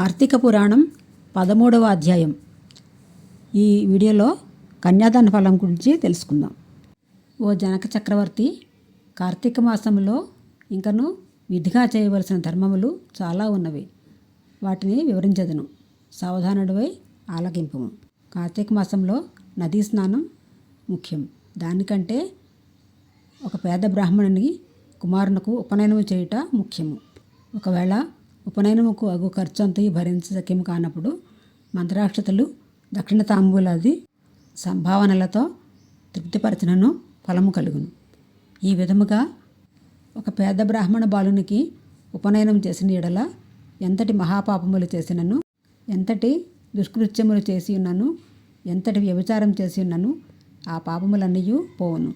కార్తీక పురాణం పదమూడవ అధ్యాయం. ఈ వీడియోలో కన్యాదాన ఫలం గురించి తెలుసుకుందాం. ఓ జనక చక్రవర్తి కార్తీక మాసంలో ఇంకను విధిగా చేయవలసిన ధర్మములు చాలా ఉన్నవి. వాటిని వివరించదను. సావధానుడివై ఆలకింపు కార్తీక మాసంలో నదీ స్నానం ముఖ్యం. దానికంటే ఒక పేద బ్రాహ్మణుని కుమారునకు ఉపనయనము చేయుట ముఖ్యము. ఒకవేళ ఉపనయనముకు అగు ఖర్చు అంతా భరించసఖ్యము కానప్పుడు మంత్రాక్షతలు దక్షిణ తాంబూలాది సంభావనలతో తృప్తిపరచనను ఫలము కలుగును. ఈ విధముగా ఒక పేద బ్రాహ్మణ బాలునికి ఉపనయనం చేసిన ఎడల ఎంతటి మహాపాపములు చేసినను ఎంతటి దుష్కృత్యములు చేసి ఉన్నను ఎంతటి వ్యభిచారం చేసి ఉన్నను ఆ పాపములన్నీ పోవును.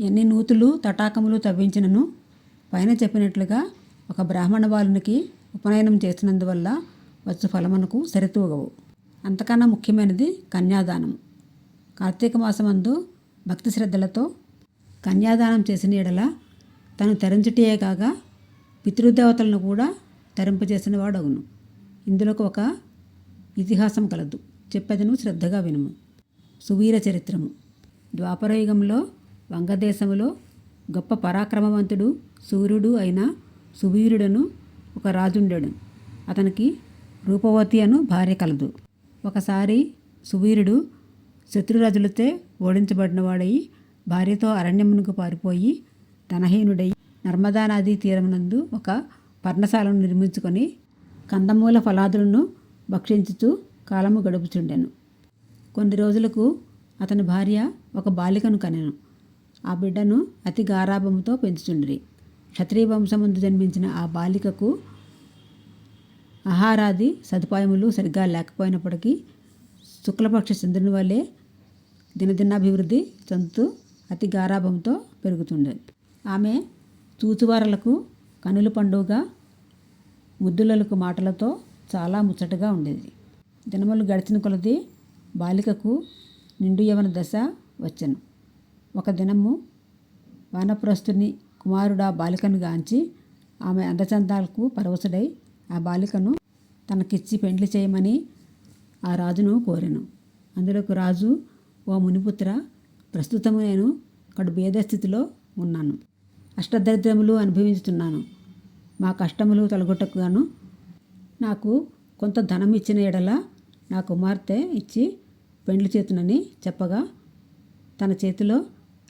ఎన్ని నూతులు తటాకములు తవ్వించినను పైన చెప్పినట్లుగా ఒక బ్రాహ్మణ బాలునికి ఉపనయనం చేసినందువల్ల వచ్చు ఫలమునకు సరితూగవు. అంతకన్నా ముఖ్యమైనది కన్యాదానం కార్తీక మాసమందు భక్తి శ్రద్ధలతో కన్యాదానం చేసిన ఎడల తను తరించటే కాగా పితృదేవతలను కూడా తరింపజేసిన వాడవును ఇందులో ఒక ఇతిహాసం కలదు. చెప్పేదను శ్రద్ధగా వినుము. సువీర చరిత్రము. ద్వాపరయుగంలో వంగదేశంలో గొప్ప పరాక్రమవంతుడు సూర్యుడు అయిన సువీరుడను ఒక రాజుండెడు. అతనికి రూపవతి అను భార్య కలదు. ఒకసారి సువీరుడు శత్రురాజులతో ఓడించబడినవాడై భార్యతో అరణ్యమునకు పారిపోయి ధనహీనుడై నర్మదా నదీ తీరమునందు ఒక పర్ణశాలను నిర్మించుకొని కందమూల ఫలాదులను భక్షించుచు కాలము గడుపుచుండెను. కొన్ని రోజులకు అతని భార్య ఒక బాలికను కనెను. ఆ బిడ్డను అతి గారాభంతో పెంచుచుండ్రి. క్షత్రియ వంశముందు జన్మించిన ఆ బాలికకు ఆహారాది సదుపాయములు సరిగ్గా లేకపోయినప్పటికీ శుక్లపక్ష చంద్రుని వల్లే దినదినాభివృద్ధి చెందుతూ అతి గారాభంతో పెరుగుతుండే. ఆమె చూచువారలకు కనుల పండుగ ముద్దులకు మాటలతో చాలా ముచ్చటగా ఉండేది. దినములు గడిచిన కొలది బాలికకు నిండు యవన దశ వచ్చెను. ఒక దినము వానప్రస్తుని కుమారుడు ఆ బాలికను గాంచి ఆమె అందచందాలకు పరవశుడై ఆ బాలికను తనకిచ్చి పెండ్లి చేయమని ఆ రాజును కోరాను. అందులోకి రాజు ఓ మునిపుత్ర ప్రస్తుతము నేను కడు భేద స్థితిలో ఉన్నాను. అష్టదరిద్రములు అనుభవించుతున్నాను. మా కష్టములు తలగొట్టకుగాను నాకు కొంత ధనం ఇచ్చిన ఎడల నా కుమార్తె ఇచ్చి పెండ్లి చేతునని చెప్పగా తన చేతిలో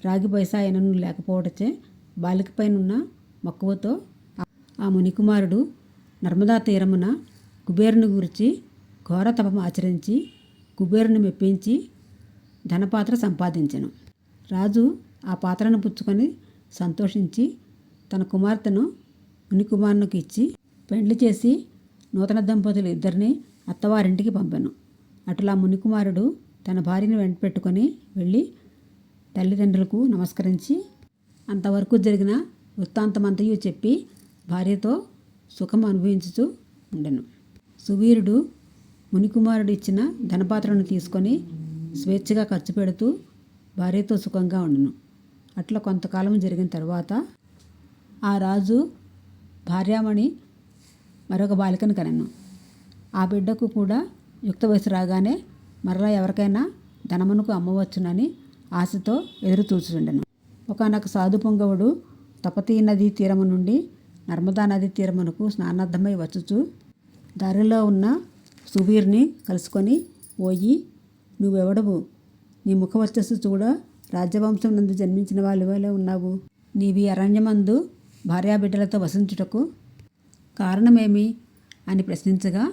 రాగి పైసా ఎనను లేకపోవటచే బాలికపైనున్న మక్కువతో ఆ మునికుమారుడు నర్మదా తీరమున కుబేరుని గురించి ఘోర తపం ఆచరించి కుబేరుని మెప్పించి ధనపాత్ర సంపాదించను. రాజు ఆ పాత్రను పుచ్చుకొని సంతోషించి తన కుమార్తెను మునికుమారునికి ఇచ్చి పెండ్లి చేసి నూతన దంపతులు ఇద్దరిని అత్తవారింటికి పంపాను. అటులా మునికుమారుడు తన భార్యను వెంట పెట్టుకొని వెళ్ళి తల్లిదండ్రులకు నమస్కరించి అంతవరకు జరిగిన వృత్తాంతమంతయు చెప్పి భార్యతో సుఖం అనుభవించుతూ ఉండెను. సువీరుడు మునికుమారుడు ఇచ్చిన ధనపాత్రను తీసుకొని స్వేచ్ఛగా ఖర్చు పెడుతూ భార్యతో సుఖంగా ఉండను. అట్లా కొంతకాలం జరిగిన తర్వాత ఆ రాజు భార్యామణి మరొక బాలికను కనెను. ఆ బిడ్డకు కూడా యుక్త వయసు రాగానే మరలా ఎవరికైనా ధనమునకు అమ్మవచ్చునని ఆశతో ఎదురు చూచుండెను ఒకనొక సాధు పొంగవుడు తపతీ నదీ తీరము నుండి నర్మదా నదీ తీరమునకు స్నానార్థమై వచ్చుచు. దారిలో ఉన్న సువీర్ని కలుసుకొని పోయి నువ్వెవడవు? నీ ముఖ వచ్చస్సు చూడ రాజ్యవంశం నందు జన్మించిన వాళ్ళువలే ఉన్నావు? నీవి అరణ్యమందు భార్యాబిడ్డలతో వసించుటకు కారణమేమి? అని ప్రశ్నించగా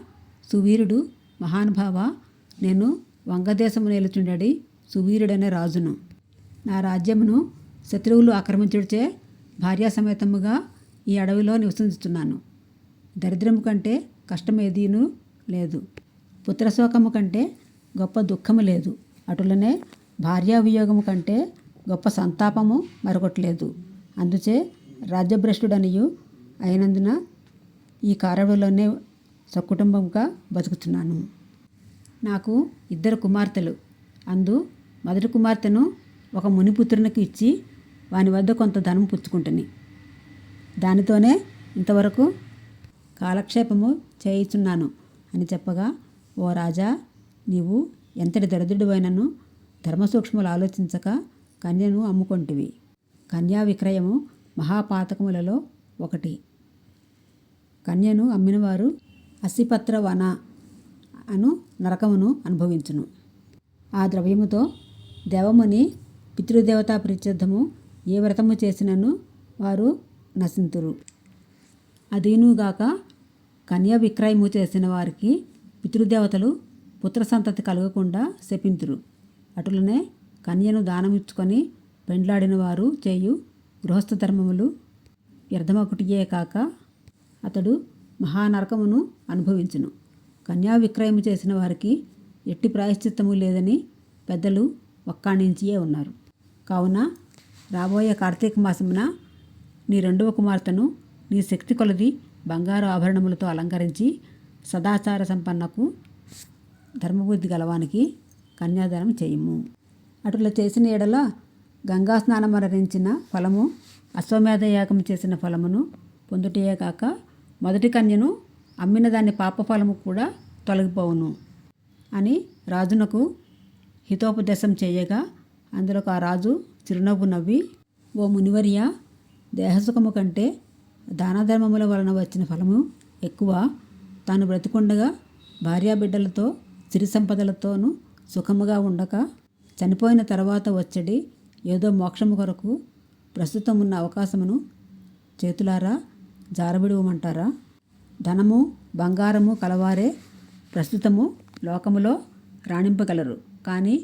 సువీరుడు మహానుభావ నేను వంగదేశము నేలుచుండడి సువీరుడనే రాజును. నా రాజ్యమును శత్రువులు ఆక్రమించుడిచే భార్యాసమేతముగా ఈ అడవిలో నివసించుతున్నాను దరిద్రము కంటే కష్టమేదీను లేదు. పుత్రశోకము కంటే గొప్ప దుఃఖము లేదు. అటులనే భార్యావియోగము కంటే గొప్ప సంతాపము మరొకటి లేదు. అందుచే రాజ్యభ్రష్టుడనియు అయినందున ఈ కారడులోనే సకుటుంబంగా బతుకుతున్నాను నాకు ఇద్దరు కుమార్తెలు. అందు మొదటి కుమార్తెను ఒక మునిపుత్రునికి ఇచ్చి వాని వద్ద కొంత ధనం పుచ్చుకుంటుని. దానితోనే ఇంతవరకు కాలక్షేపము చేయుచున్నాను అని చెప్పగా ఓ రాజా నీవు ఎంతటి దరిద్రుడివైనను ధర్మసూక్ష్మలు ఆలోచించక కన్యను అమ్ముకొంటివి. కన్యా విక్రయము మహాపాతకములలో ఒకటి. కన్యను అమ్మినవారు అసిపత్ర వన అను నరకమును అనుభవించును. ఆ ద్రవ్యముతో దేవముని పితృదేవతా ప్రత్యర్థము ఏ వ్రతము చేసినను వారు నశింతురు. అదీనుగాక కన్య విక్రయము చేసిన వారికి పితృదేవతలు పుత్ర సంతతి కలగకుండా శపింతురు. అటులనే కన్యను దానమిచ్చుకొని పెండ్లాడిన వారు చేయు గృహస్థ ధర్మములు వ్యర్థమొకటియే కాక అతడు మహానరకమును అనుభవించును. కన్యా విక్రయము చేసిన వారికి ఎట్టి ప్రాయశ్చిత్తము లేదని పెద్దలు ఒక్కాణించియే ఉన్నారు. కావున రాబోయే కార్తీక మాసమున నీ రెండవ కుమార్తెను నీ శక్తి కొలది బంగారు ఆభరణములతో అలంకరించి సదాచార సంపన్నకు ధర్మబుద్ధి గలవానికి కన్యాదానం చేయము. అటులా చేసిన ఎడల గంగా స్నానం మరణించిన ఫలము అశ్వమేధ యాగం చేసిన ఫలమును పొందుటయే కాక మొదటి కన్యను అమ్మిన దాని పాప ఫలము కూడా తొలగిపోవును అని రాజునకు హితోపదేశం చేయగా అందులో ఆ రాజు చిరునవ్వు నవ్వి ఓ మునివర్య దేహసుఖము కంటే దానధర్మముల వలన వచ్చిన ఫలము ఎక్కువ. తాను బ్రతికుండగా భార్యాబిడ్డలతో సిరి సంపదలతోనూ సుఖముగా ఉండక చనిపోయిన తర్వాత వచ్చడి ఏదో మోక్షము కొరకు ప్రస్తుతం ఉన్న అవకాశమును చేతులారా జారబిడువమంటారా? ధనము బంగారము కలవారే ప్రస్తుతము లోకములో రాణింపగలరు. కానీ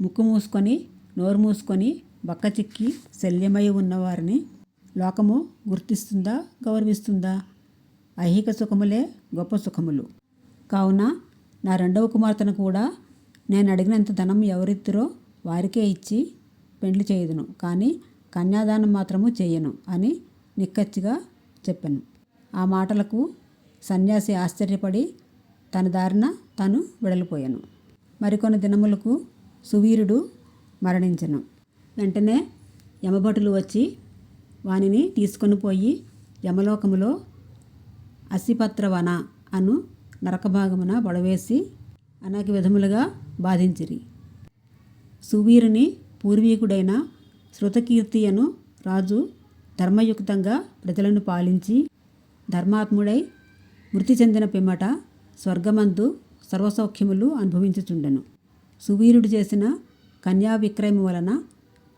ముక్కు మూసుకొని నోరు మూసుకొని బక్క చిక్కి శల్యమై ఉన్నవారిని లోకము గుర్తిస్తుందా గౌరవిస్తుందా? ఐహిక సుఖములే గొప్ప సుఖములు. కావున నా రెండవ కుమార్తెను కూడా నేను అడిగినంత ధనం ఎవరిద్దరో వారికే ఇచ్చి పెండ్లి చేయదును. కానీ కన్యాదానం మాత్రము చేయను అని నిక్కచ్చిగా చెప్పాను. ఆ మాటలకు సన్యాసి ఆశ్చర్యపడి తన దారిన తాను విడలిపోయాను. మరికొన్ని దినములకు సువీరుడు మరణించను. వెంటనే యమభటులు వచ్చి వానిని తీసుకొని పోయి యమలోకములో అసిపత్రవన అను నరకభాగమున పడవేసి అనేక విధములుగా బాధించిరి. సువీరుని పూర్వీకుడైన శృతకీర్తి అను రాజు ధర్మయుక్తంగా ప్రజలను పాలించి ధర్మాత్ముడై మృతి చెందిన పిమ్మట స్వర్గమందు సర్వసౌఖ్యములు అనుభవించుచుండెను. సువీరుడు చేసిన కన్యా విక్రయం వలన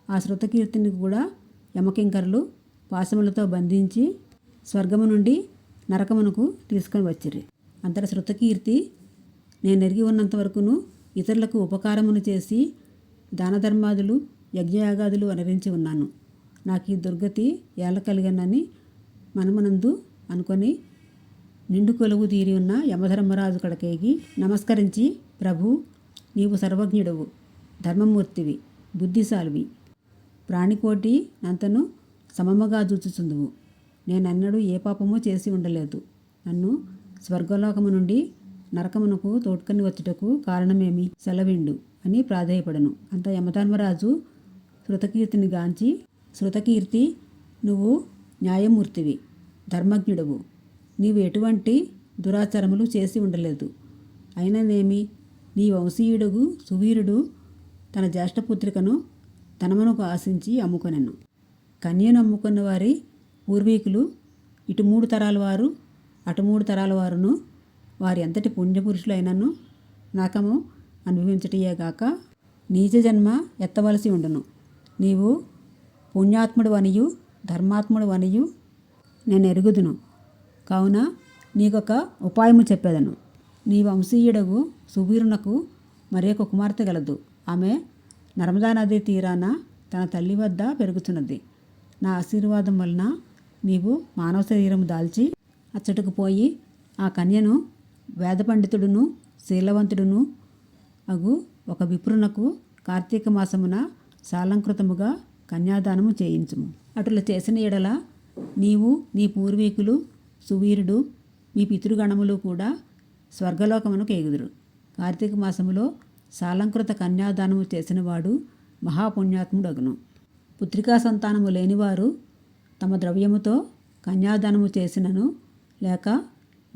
ఆ శృతకీర్తిని కూడా యమకింకరులు పాశములతో బంధించి స్వర్గము నుండి నరకమునకు తీసుకొని వచ్చిర్రి అంతట శృతకీర్తి నేను ఎరిగి ఉన్నంత వరకును ఇతరులకు ఉపకారమును చేసి దానధర్మాదులు యజ్ఞయాగాదులు అనరించి ఉన్నాను. నాకు ఈ దుర్గతి ఏళ్ళ కలిగనని మనమనందు అనుకొని నిండు కొలువు తీరి ఉన్న యమధర్మరాజు కడకేగి నమస్కరించి ప్రభు నీవు సర్వజ్ఞుడవు. ధర్మమూర్తివి బుద్ధిశాలివి. ప్రాణికోటి నంతను సమముగా చూచుచుందువు. నేనన్నడు ఏ పాపమూ చేసి ఉండలేదు. నన్ను స్వర్గలోకము నుండి నరకమునకు తోడ్కొని వచ్చుటకు కారణమేమి? సెలవిండు అని ప్రాధేయపడను. అంత యమధర్మరాజు శృతకీర్తిని గాంచి శృతకీర్తి నువ్వు న్యాయమూర్తివి ధర్మజ్ఞుడవు. నీవు ఎటువంటి దురాచారములు చేసి ఉండలేదు. అయిననేమి? నీ వంశీయుడుగు సువీరుడు తన జ్యేష్ఠపుత్రికను తనమునకు ఆశించి అమ్ముకొనెను. కన్యను అమ్ముకున్న వారి పూర్వీకులు ఇటు మూడు తరాల వారు అటు మూడు తరాల వారును వారి ఎంతటి పుణ్యపురుషులైనను నరకము అనుభవించటయేగాక నీచ జన్మ ఎత్తవలసి ఉండును. నీవు పుణ్యాత్ముడు వనియు ధర్మాత్ముడు వనియు నేను ఎరుగుదును కావున నీకొక ఉపాయము చెప్పేదను. నీ వంశీయుడగు సువీరునకు మరి ఒక కుమార్తె గలదు. ఆమె నర్మదా నది తీరాన తన తల్లి వద్ద పెరుగుతున్నది. నా ఆశీర్వాదం వలన నీవు మానవ శరీరం దాల్చి అచ్చటకు పోయి ఆ కన్యను వేద పండితుడును శీలవంతుడును అగు ఒక విప్రునకు కార్తీక మాసమున సాలంకృతముగా కన్యాదానము చేయించుము. అటుల చేసిన ఎడల నీవు నీ పూర్వీకులు సువీరుడు మీ పితృగణములు కూడా స్వర్గలోకమునకు ఎగుదురు. కార్తీక మాసములో సాలంకృత కన్యాదానము చేసినవాడు మహాపుణ్యాత్ముడగును. పుత్రికా సంతానము లేనివారు తమ ద్రవ్యముతో కన్యాదానము చేసినను లేక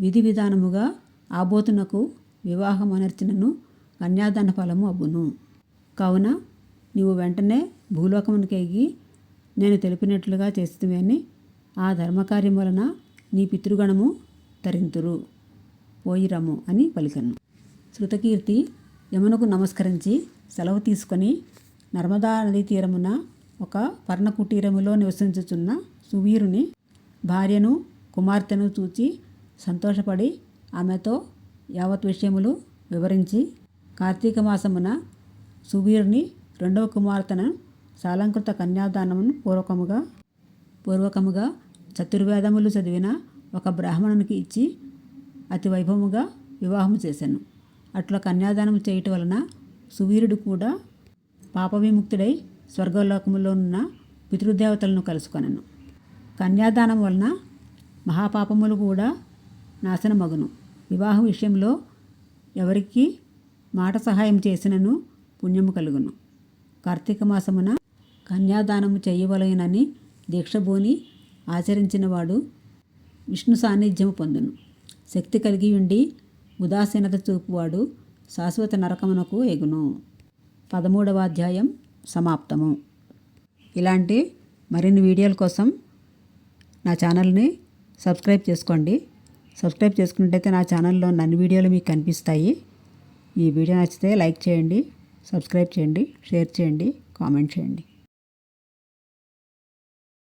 విధి విధానముగా ఆబోతునకు వివాహం అనర్చినను కన్యాదాన ఫలము అబ్బును కావున నీవు వెంటనే భూలోకమునికెగి నేను తెలిపినట్లుగా చేస్తువేని ఆ ధర్మకార్యం వలన నీ పితృగణము తరింతురు పోయిరము అని పలికను. శృతకీర్తి యమునకు నమస్కరించి సెలవు తీసుకొని నర్మదా నదీ తీరమున ఒక పర్ణకుటీరములో నివసించుచున్న సువీరుని భార్యను కుమార్తెను చూచి సంతోషపడి ఆమెతో యావత్ విషయములు వివరించి కార్తీక మాసమున సువీరుని రెండవ కుమార్తెను సాలంకృత కన్యాదానమును పూర్వకముగా పూర్వకముగా చతుర్వేదములు చదివిన ఒక బ్రాహ్మణునికి ఇచ్చి అతి వైభవముగా వివాహము చేశాను అట్లా కన్యాదానం చేయటం వలన సువీరుడు కూడా పాప విముక్తుడై స్వర్గలోకములో ఉన్న పితృదేవతలను కలుసుకొనను. కన్యాదానం వలన మహాపాపములు కూడా నాశనమగును. వివాహం విషయంలో ఎవరికి మాట సహాయం చేసినను పుణ్యము కలుగును. కార్తీక మాసమున కన్యాదానము చేయవలయనని దీక్షభూని ఆచరించినవాడు విష్ణు సాన్నిధ్యము పొందును. శక్తి కలిగి ఉండి ఉదాసీనత చూపువాడు శాశ్వత నరకమునకు ఎగును. పదమూడవ అధ్యాయం సమాప్తము. ఇలాంటి మరిన్ని వీడియోల కోసం నా ఛానల్ని సబ్స్క్రైబ్ చేసుకోండి. సబ్స్క్రైబ్ చేసుకున్నట్టయితే నా ఛానల్లో నన్ను అన్ని వీడియోలు మీకు కనిపిస్తాయి. ఈ వీడియో నచ్చితే లైక్ చేయండి సబ్స్క్రైబ్ చేయండి షేర్ చేయండి కామెంట్ చేయండి.